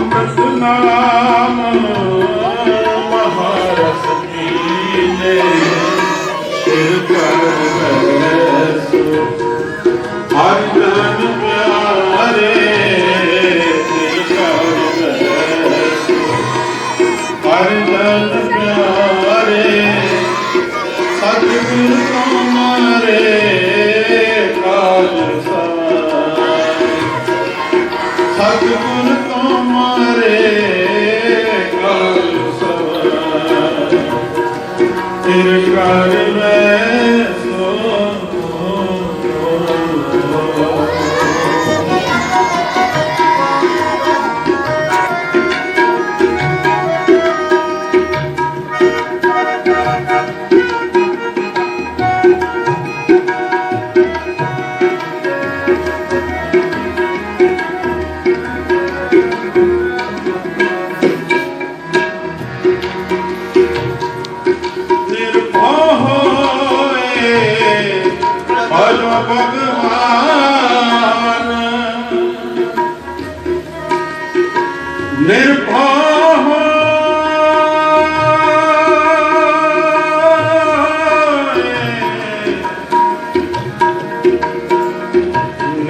ਅੰਮ੍ਰਿਤ ਨਾਮ ਮਹਾਰਸ ਪੀਲੇ ਸਿਰ ਕਰ ਬੈਸੋ ਹਰ ਜਨ ਪਿਆਰੇ ਸਿਰ ਕਰ ਬੈਸੋ ਹਰ ਜਨ ਪਿਆਰੇ, ਸਤਿਗੁਰ ਤੁਮਾਰੇ ਕਾਜ ਸਵਾਰੇ ਸਤਿਗੁਰ ਤੇਰੇ ਕਰ ਵੈਸੋ ਨਿਰਭਉ ਭਗਵਾਨ। ਨਿਰਭਉ।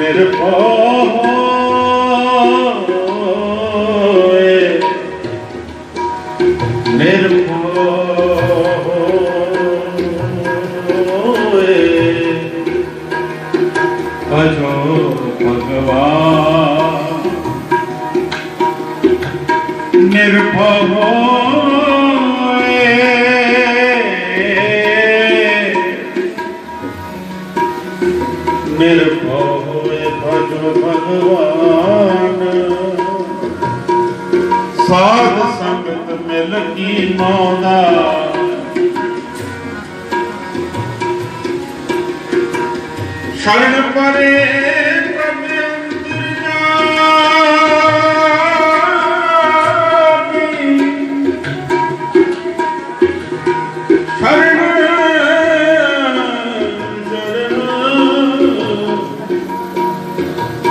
ਹੋਏ ਸਾਧ ਸੰਗਤ ਮਿਲ ਕੀ ਮੌਦਾ ਸ਼ਰਨ ਪਰੇ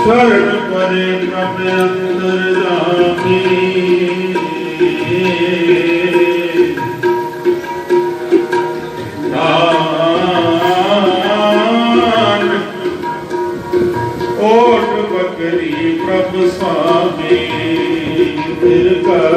ਸ਼ਰਨ ਸ਼ਰਨ ਪਰੇ ਪ੍ਰਭ ਅੰਤਰਜਾਮੀ ਨਾਨਕ ਓਟ ਬਕਰੀ ਪ੍ਰਭ ਸਾਮੀ ਫਿਰ ਕਰ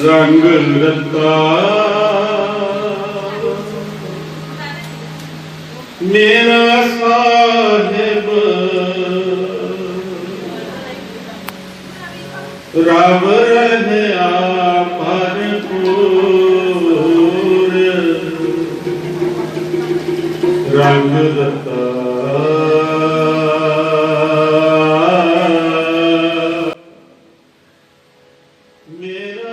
ਰੰਗ ਰਤਾ। ਮੇਰਾ ਸਾਹਿਬ। ਰਬ ਰਹਿਆ ਭਰਪੂਰ। ਰੰਗ ਰਤਾ। ਮੇਰਾ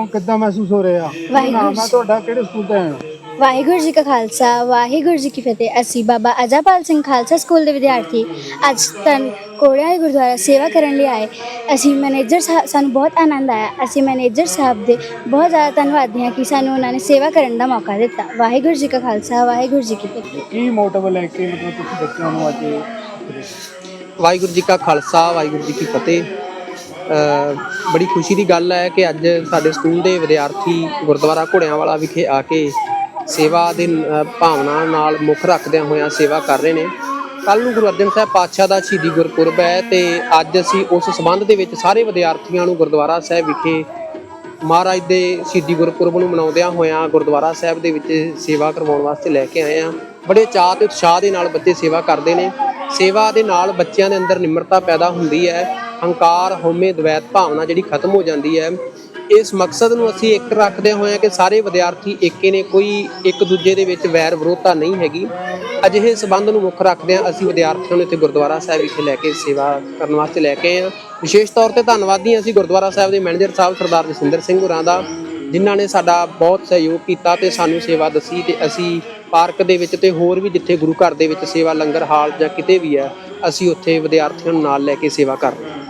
ਸਾਹਿਬ ਕਿੱਦਾਂ ਮਹਿਸੂਸ ਹੋ ਰਿਹਾ? ਵਾਹਿਗੁਰੂ ਨਾਮ ਹੈ ਤੁਹਾਡਾ ਕਿਹੜੇ ਸਕੂਲ ਤੋਂ ਆਏ ਹੋ? ਵਾਹਿਗੁਰੂ ਜੀ ਕਾ ਖਾਲਸਾ ਵਾਹਿਗੁਰੂ ਜੀ ਕੀ ਫਤਿਹ। ਅਸੀਂ ਬਾਬਾ ਅਜਾਪਾਲ ਸਿੰਘ ਖਾਲਸਾ ਸਕੂਲ ਦੇ ਵਿਦਿਆਰਥੀ ਅੱਜ ਤਨ ਕੋੜਿਆਂ ਦੇ ਗੁਰਦੁਆਰਾ ਸੇਵਾ ਕਰਨ ਲਈ ਆਏ। ਅਸੀਂ ਮੈਨੇਜਰ ਸਾਹਿਬ ਸਾਨੂੰ ਬਹੁਤ ਆਨੰਦ ਆਇਆ। ਅਸੀਂ ਮੈਨੇਜਰ ਸਾਹਿਬ ਦੇ ਬਹੁਤ ਜ਼ਿਆਦਾ ਧੰਨਵਾਦੀ ਹਾਂ ਕਿ ਸਾਨੂੰ ਉਹਨਾਂ ਨੇ ਸੇਵਾ ਕਰਨ ਦਾ ਮੌਕਾ ਦਿੱਤਾ। ਵਾਹਿਗੁਰੂ ਜੀ ਕਾ ਖਾਲਸਾ ਵਾਹਿਗੁਰੂ ਜੀ ਕੀ ਫਤਿਹ। ਕੀ ਮੋਟਿਵ ਲੈ ਕੇ ਮਤਲਬ ਤੁਸੀਂ ਬੱਚਿਆਂ ਨੂੰ ਅੱਜ ਵਾਹਿਗੁਰੂ ਜੀ ਕਾ ਖਾਲਸਾ ਵਾਹਿਗੁਰੂ ਜੀ ਕੀ ਫਤਿਹ। ਬੜੀ ਖੁਸ਼ੀ ਦੀ ਗੱਲ ਹੈ ਕਿ ਅੱਜ ਸਾਡੇ ਸਕੂਲ ਦੇ ਵਿਦਿਆਰਥੀ ਗੁਰਦੁਆਰਾ ਘੋੜਿਆਂਵਾਲਾ ਵਿਖੇ ਆ ਕੇ ਸੇਵਾ ਦੇ ਭਾਵਨਾ ਨਾਲ ਮੁੱਖ ਰੱਖਦਿਆਂ ਹੋਇਆਂ ਸੇਵਾ ਕਰ ਰਹੇ ਨੇ। ਕੱਲ ਨੂੰ ਗੁਰੂ ਅਰਜਨ ਸਾਹਿਬ ਪਾਤਸ਼ਾਹ ਦਾ ਸ਼ਹੀਦੀ ਗੁਰਪੁਰਬ ਹੈ ਤੇ ਅੱਜ ਅਸੀਂ ਉਸ ਸਬੰਧ ਦੇ ਵਿੱਚ ਸਾਰੇ ਵਿਦਿਆਰਥੀਆਂ ਨੂੰ ਗੁਰਦੁਆਰਾ ਸਾਹਿਬ ਵਿਖੇ ਮਹਾਰਾਜ ਦੇ ਸ਼ਹੀਦੀ ਗੁਰਪੁਰਬ ਨੂੰ ਮਨਾਉਂਦਿਆਂ ਹੋਇਆਂ ਗੁਰਦੁਆਰਾ ਸਾਹਿਬ ਦੇ ਵਿੱਚ ਸੇਵਾ ਕਰਵਾਉਣ ਵਾਸਤੇ ਲੈ ਕੇ ਆਏ ਆ ਬੜੇ ਚਾਅ ਤੇ ਉਤਸ਼ਾਹ ਦੇ ਨਾਲ ਬੱਚੇ ਸੇਵਾ ਕਰਦੇ ਨੇ। ਸੇਵਾ ਦੇ ਨਾਲ ਬੱਚਿਆਂ ਦੇ ਅੰਦਰ ਨਿਮਰਤਾ ਪੈਦਾ ਹੁੰਦੀ ਹੈ। ਹੰਕਾਰ ਹਉਮੈ, ਦਵੈਤ ਭਾਵਨਾ ਜਿਹੜੀ ਖਤਮ ਹੋ ਜਾਂਦੀ ਹੈ। ਇਸ ਮਕਸਦ ਨੂੰ ਅਸੀਂ ਇੱਕ ਰੱਖਦੇ ਹੋਏ ਕਿ ਸਾਰੇ ਵਿਦਿਆਰਥੀ ਏਕੇ ਨੇ, ਕੋਈ ਇੱਕ ਦੂਜੇ ਦੇ ਵਿੱਚ ਵੈਰ ਵਿਰੋਧਤਾ ਨਹੀਂ ਹੈਗੀ। ਅਜਿਹੇ ਸਬੰਧ ਨੂੰ ਮੁੱਖ ਰੱਖਦੇ ਰੱਖਦਿਆਂ ਅਸੀਂ ਵਿਦਿਆਰਥੀਆਂ ਨੂੰ ਇੱਥੇ ਗੁਰਦੁਆਰਾ ਸਾਹਿਬ ਵਿਖੇ ਲੈ ਕੇ ਸੇਵਾ ਕਰਨ ਵਾਸਤੇ ਲੈ ਕੇ ਆਏ ਹਾਂ। ਵਿਸ਼ੇਸ਼ ਤੌਰ ਤੇ ਧੰਨਵਾਦੀ ਹਾਂ ਅਸੀਂ ਗੁਰਦੁਆਰਾ ਸਾਹਿਬ ਦੇ ਮੈਨੇਜਰ ਸਾਹਿਬ ਸਰਦਾਰ ਜਸਿੰਦਰ ਸਿੰਘ ਹੋਰਾਂ ਦਾ, ਜਿਨ੍ਹਾਂ ਨੇ ਸਾਡਾ ਬਹੁਤ ਸਹਿਯੋਗ ਕੀਤਾ ਤੇ ਸਾਨੂੰ ਸੇਵਾ ਦੱਸੀ ਤੇ ਅਸੀਂ ਪਾਰਕ ਦੇ ਵਿੱਚ ਤੇ ਹੋਰ ਵੀ ਜਿੱਥੇ ਗੁਰੂ ਘਰ ਦੇ ਵਿੱਚ ਸੇਵਾ ਲੰਗਰ ਹਾਲ ਜਾਂ ਕਿਤੇ ਵੀ ਹੈ, ਅਸੀਂ ਉੱਥੇ ਵਿਦਿਆਰਥੀਆਂ ਨੂੰ ਨਾਲ ਲੈ ਕੇ ਸੇਵਾ ਕਰ ਰਹੇ ਹਾਂ।